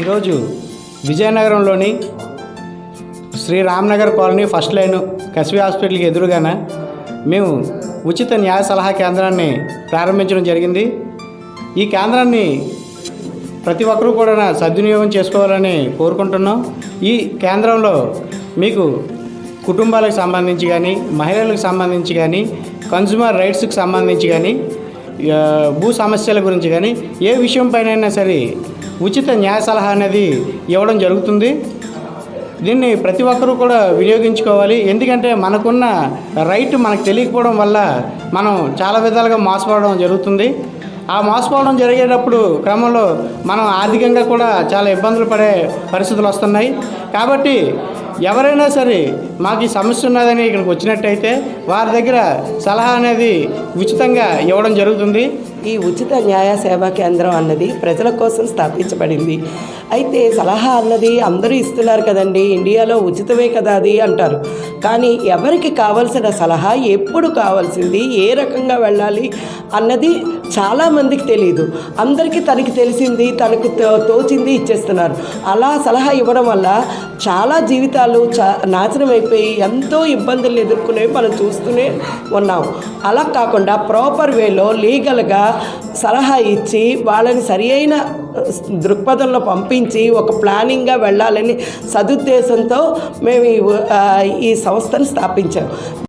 ఈరోజు విజయనగరంలోని Sri Ramnagar colony first line కసివి హాస్పిటల్కి ఎదురుగాన మేము ఉచిత న్యాయ సలహా కేంద్రాన్ని ప్రారంభించడం జరిగింది. ఈ కేంద్రాన్ని ప్రతి ఒక్కరూ కూడా సద్వినియోగం చేసుకోవాలని కోరుకుంటున్నాం. ఈ కేంద్రంలో మీకు కుటుంబాలకు సంబంధించి కానీ మహిళలకు సంబంధించి కానీ కన్జ్యూమర్ రైట్స్కి సంబంధించి కానీ భూ సమస్యల గురించి కానీ ఏ విషయం పైన సరే ఉచిత న్యాయ సలహా అనేది ఇవ్వడం జరుగుతుంది. దీన్ని ప్రతి ఒక్కరూ కూడా వినియోగించుకోవాలి. ఎందుకంటే మనకున్న రైట్ మనకు తెలియకపోవడం వల్ల మనం చాలా విధాలుగా మోసపోవడం జరుగుతుంది. ఆ మోసపోవడం జరిగేటప్పుడు క్రమంలో మనం ఆర్థికంగా కూడా చాలా ఇబ్బందులు పడే పరిస్థితులు వస్తున్నాయి. కాబట్టి ఎవరైనా సరే మాకు ఈ సమస్య ఉన్నదని ఇక్కడికి వచ్చినట్టయితే వారి దగ్గర సలహా అనేది ఉచితంగా ఇవ్వడం జరుగుతుంది. ఈ ఉచిత న్యాయ సేవా కేంద్రం అన్నది ప్రజల కోసం స్థాపించబడింది. అయితే సలహా అన్నది అందరూ ఇస్తున్నారు కదండి ఇండియాలో ఉచితమే కదా అది అంటారు. కానీ ఎవరికి కావాల్సిన సలహా ఎప్పుడు కావాల్సింది ఏ రకంగా వెళ్ళాలి అన్నది చాలామందికి తెలియదు అందరికీ తనకి తెలిసింది తనకు తో- తోచింది ఇచ్చేస్తున్నారు. అలా సలహా ఇవ్వడం వల్ల చాలా జీవితాలు చా నాశనం అయిపోయి ఎంతో ఇబ్బందులు ఎదుర్కొనేవి మనం చూస్తూనే ఉన్నాం. అలా కాకుండా ప్రాపర్ వేలో లీగల్గా సలహా ఇచ్చి వాళ్ళని సరి అయిన దృక్పథంలో పంపించి ఒక ప్లానింగ్గా వెళ్ళాలని సదుద్దేశంతో మేము ఈ, సంస్థను స్థాపించాం.